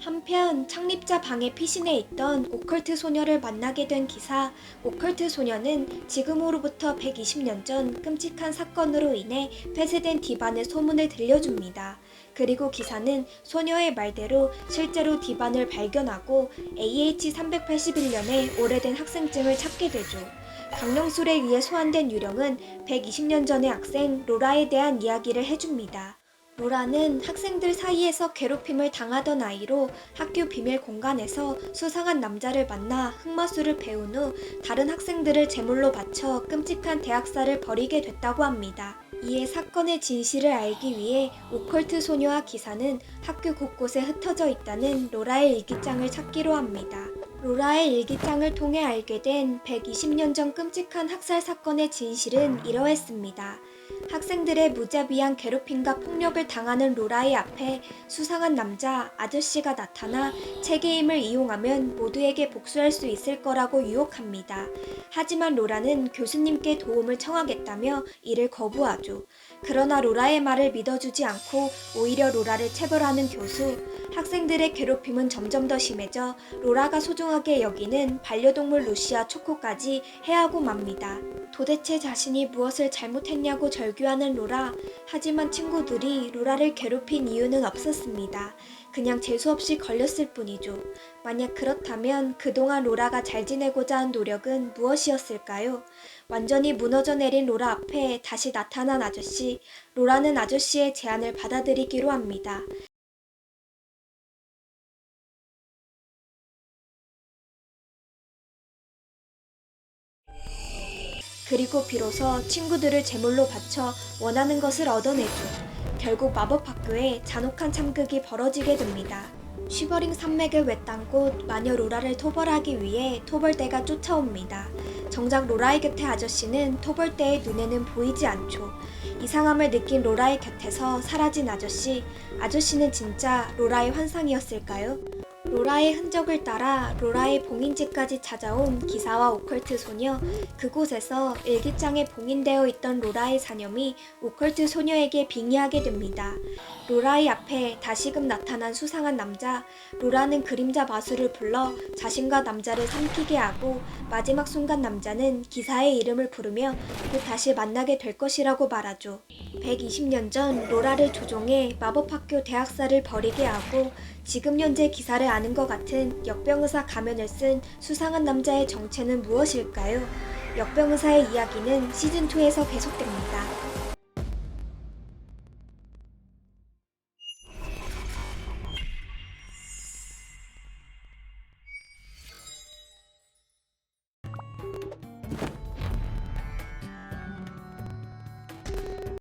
한편 창립자 방에 피신해 있던 오컬트 소녀를 만나게 된 기사 오컬트 소녀는 지금으로부터 120년 전 끔찍한 사건으로 인해 폐쇄된 디반의 소문을 들려줍니다. 그리고 기사는 소녀의 말대로 실제로 디반을 발견하고 AH381년의 오래된 학생증을 찾게 되죠. 강령술에 의해 소환된 유령은 120년 전의 학생 로라에 대한 이야기를 해줍니다. 로라는 학생들 사이에서 괴롭힘을 당하던 아이로 학교 비밀 공간에서 수상한 남자를 만나 흑마술을 배운 후 다른 학생들을 제물로 바쳐 끔찍한 대학살을 벌이게 됐다고 합니다. 이에 사건의 진실을 알기 위해 오컬트 소녀와 기사는 학교 곳곳에 흩어져 있다는 로라의 일기장을 찾기로 합니다. 로라의 일기장을 통해 알게 된 120년 전 끔찍한 학살 사건의 진실은 이러했습니다. 학생들의 무자비한 괴롭힘과 폭력을 당하는 로라의 앞에 수상한 남자 아저씨가 나타나 책의 힘을 이용하면 모두에게 복수할 수 있을 거라고 유혹합니다. 하지만 로라는 교수님께 도움을 청하겠다며 이를 거부하죠. 그러나 로라의 말을 믿어주지 않고 오히려 로라를 체벌하는 교수. 학생들의 괴롭힘은 점점 더 심해져 로라가 소중하게 여기는 반려동물 루시아 초코까지 해하고 맙니다. 도대체 자신이 무엇을 잘못했냐고 절규하는 로라. 하지만 친구들이 로라를 괴롭힌 이유는 없었습니다. 그냥 재수없이 걸렸을 뿐이죠. 만약 그렇다면 그동안 로라가 잘 지내고자 한 노력은 무엇이었을까요? 완전히 무너져 내린 로라 앞에 다시 나타난 아저씨. 로라는 아저씨의 제안을 받아들이기로 합니다. 그리고 비로소 친구들을 제물로 바쳐 원하는 것을 얻어내죠. 결국 마법 학교에 잔혹한 참극이 벌어지게 됩니다. 쉬버링 산맥을 외딴 곳 마녀 로라를 토벌하기 위해 토벌대가 쫓아옵니다. 정작 로라의 곁에 아저씨는 토벌대의 눈에는 보이지 않죠. 이상함을 느낀 로라의 곁에서 사라진 아저씨. 아저씨는 진짜 로라의 환상이었을까요? 로라의 흔적을 따라 로라의 봉인지까지 찾아온 기사와 오컬트 소녀. 그곳에서 일기장에 봉인되어 있던 로라의 사념이 오컬트 소녀에게 빙의하게 됩니다. 로라의 앞에 다시금 나타난 수상한 남자. 로라는 그림자 마술을 불러 자신과 남자를 삼키게 하고 마지막 순간 남자는 기사의 이름을 부르며 곧 다시 만나게 될 것이라고 말하죠. 120년 전 로라를 조종해 마법학교 대학살을 벌이게 하고 지금 현재 기사를 아는 것 같은 역병의사 가면을 쓴 수상한 남자의 정체는 무엇일까요? 역병의사의 이야기는 시즌2에서 계속됩니다.